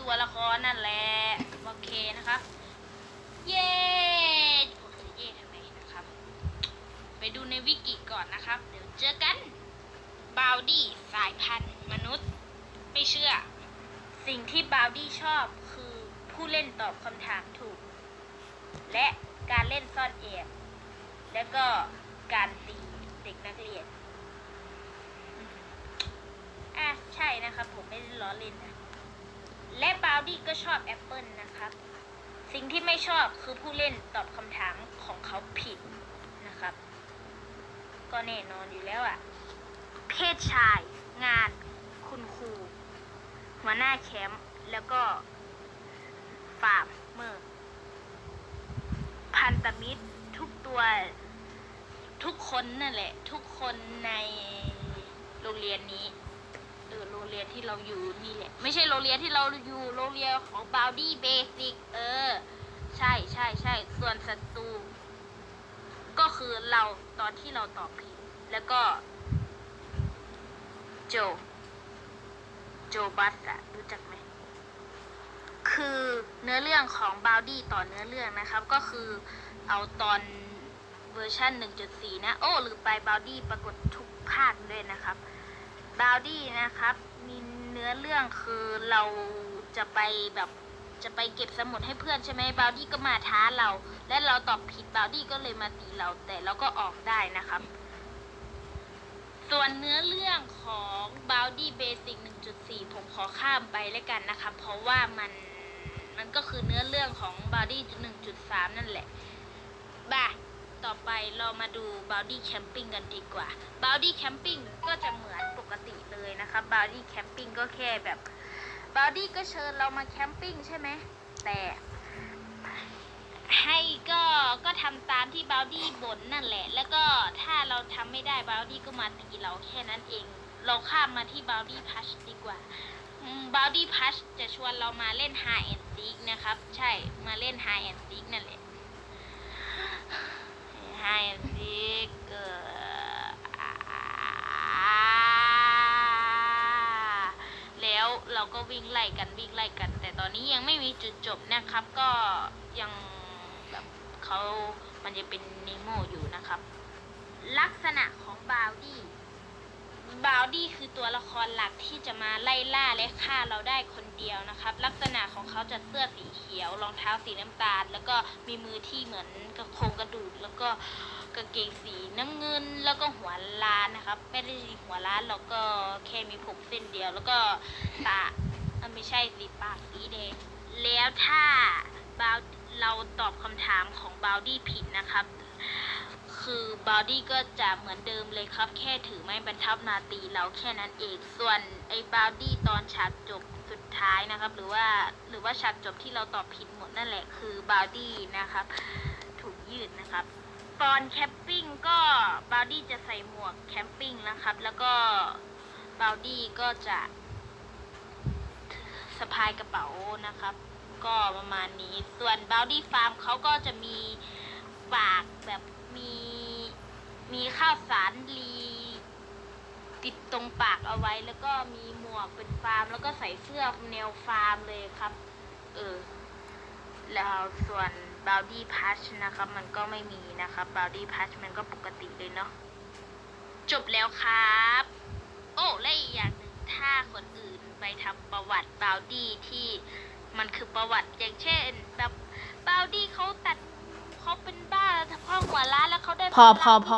ตัวละครนั่นแหละโอเคนะครับ เย่ผมจะเย่ทำไมนะครับ ไปดูในวิกิก่อนนะครับ เดี๋ยวเจอกันบาวดี้สายพันธุ์มนุษย์ ไม่เชื่อ สิ่งที่บาวดี้ชอบคือผู้เล่นตอบคำถามถูก และการเล่นซ่อนแอบแล้วก็การตีเด็กนักเรียนอะใช่นะครับผมไม่ได้ล้อเล่นนะ และบาวดี้ก็ชอบแอปเปิลนะครับ สิ่งที่ไม่ชอบคือผู้เล่นตอบคำถามของเขาผิดนะครับ ก็แน่นอนอยู่แล้วอะเพศชาย งาน คุณครูหัวหน้าแคมป์แล้วก็ฟาร์มเมอร์พันธมิตรทุกตัวทุกคนนั่นแหละ ทุกคนในโรงเรียนนี้ เออโรงเรียนที่เราอยู่นี่แหละ ไม่ใช่โรงเรียนที่เราอยู่โรงเรียนของบาวดี้เบสิกเออ ใช่ใช่ใช่ส่วนศัตรูก็คือเราตอนที่เราตอบผิด แล้วก็ โจ โจบัสอะรู้จักไหมคือเนื้อเรื่องของบาวดี้ต่อเนื้อเรื่องนะครับ ก็คือเอาตอนเวอร์ชัน1.4 นะ โอ้หรือไปบาวดี้ปรากฏทุกภาคด้วยนะครับ บาวดี้นะครับ มีเนื้อเรื่องคือเราจะไปแบบจะไปเก็บสมุดให้เพื่อนใช่ไหมบาวดี้ก็มาท้าเรา และเราตอบผิดบาวดี้ก็เลยมาตีเรา แต่เราก็ออกได้นะครับ ส่วนเนื้อเรื่องของ b o u d y Basic 1.4 ผมขอข้ามไปแล้วกันนะคะเพราะว่ามันมันก็คือเนื้อเรื่องของ b o u d y 1.3 นั่นแหละบ่าต่อไป เรามาดู b o u d y Camping กันดีกว่า b o u d y Camping ก็จะเหมือนปกติเลยนะคะ b o u d y Camping ก็แค่แบบ b o u d y ก็เชิญเรามาแคมปิ้งใช่ไหมแต่ให้ก็ก็ทำตามที่บาวดี้บ่นนั่นแหละ แล้วก็ถ้าเราทำไม่ได้บาวดี้ก็มาตีเราแค่นั้นเอง เราข้ามมาที่บาวดี้พัชดีกว่าบาวดี้พัชจะชวนเรามาเล่น High and Seek นะครับ ใช่มาเล่น High and Seek นั่นแหละ ให้สิเอ่อแล้วเราก็วิ่งไล่กันวิ่งไล่กัน แต่ตอนนี้ยังไม่มีจุดจบนะครับ ก็ยังแบบเขามันจะเป็นเนโมอยู่นะครับ ลักษณะของบาวดี้ บาวดี้คือตัวละครหลักที่จะมาไล่ล่าและฆ่าเราได้คนเดียวนะครับ ลักษณะของเขาจะเสื้อสีเขียวรองเท้าสีน้ำตาล แล้วก็มีมือที่เหมือนกระโครงกระดูกแล้วก็กางเกงสีน้ำเงินแล้วก็หัวล้านนะครับไม่ได้หัวล้านเราก็แค่มีผมเส้นเดียวแล้วก็ตาไม่ใช่สีปากสีแดงแล้วถ้าบาวเราตอบคำถามของบาวดี้ผิดนะครับ คือบาวดี้ก็จะเหมือนเดิมเลยครับ แค่ถือไม้บรรทัดมาตีเราแค่นั้นเองส่วนไอ้บาวดี้ตอนฉากจบสุดท้ายนะครับ หรือว่าหรือว่าฉากจบที่เราตอบผิดหมดนั่นแหละคือบาวดี้นะครับ ถูกยืดนะครับ ตอนแคมปิ้งก็บาวดี้จะใส่หมวกแคมปิ้งนะครับ แล้วก็บาวดี้ก็จะสะพายกระเป๋านะครับ ก็ประมาณนี้ส่วนบาวดี้ฟาร์มเขาก็จะมีฝากแบบมี มีข้าวสารรีติดตรงปากเอาไว้แล้วก็มีหมวกเป็นฟาร์ม แล้วก็ใส่เสื้อแนวฟาร์มเลยครับ เออ แล้วส่วนบาวดี้พัชนะครับ มันก็ไม่มีนะครับบาวดี้พัชมันก็ปกติเลยเนาะจบแล้วครับ โอ้และอีกอย่างหนึ่งถ้าคนอื่นไปทำประวัติบาวดี้ที่มันคือประวัติอย่างเช่น แบบบาวดี้เขาตัดเขาเป็นบ้าเพราะหัวล้านแล้วเขาได้พอพอพอ